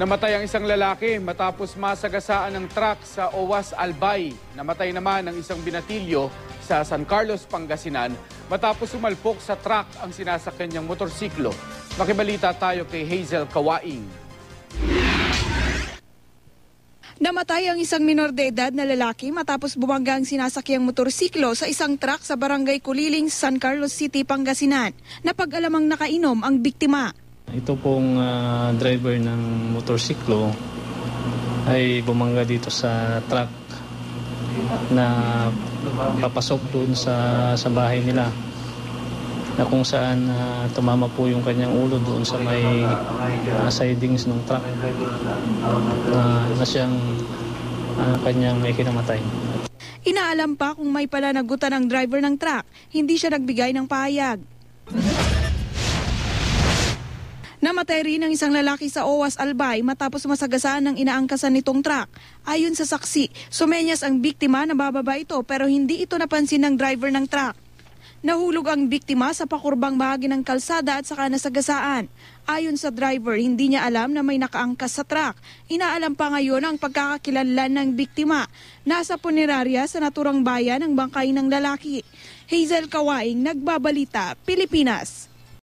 Namatay ang isang lalaki matapos masagasaan ng truck sa Owas Albay. Namatay naman ang isang binatilyo sa San Carlos, Pangasinan matapos sumalpok sa truck ang sinasakyan niyang motorsiklo. Makibalita tayo kay Hazel Kawaing. Namatay ang isang minor de edad na lalaki matapos bumangga ang sinasakyang motorsiklo sa isang truck sa barangay Kuliling, San Carlos City, Pangasinan. Napag-alamang nakainom ang biktima. Ito pong ah, driver ng motorsiklo ay bumangga dito sa truck na papasok doon sa, sa bahay nila na kung saan ah, tumama po yung kanyang ulo doon sa may ah, sidings ng truck na, na siyang ah, kanyang may kinamatay. Inaalam pa kung may palanagutan ang driver ng truck. Hindi siya nagbigay ng pahayag. Namatay rin ang isang lalaki sa Owas Albay matapos masagasaan ng inaangkasan nitong truck. Ayon sa saksi, sumenyas ang biktima na bababa ito pero hindi ito napansin ng driver ng truck. Nahulog ang biktima sa pakurbang bahagi ng kalsada at saka nasagasaan. Ayon sa driver, hindi niya alam na may nakaangkas sa truck. Inaalam pa ngayon ang pagkakakilanlan ng biktima. Nasa punerarya sa naturang bayan ang bangkay ng lalaki. Hazel Kawaing, Nagbabalita, Pilipinas.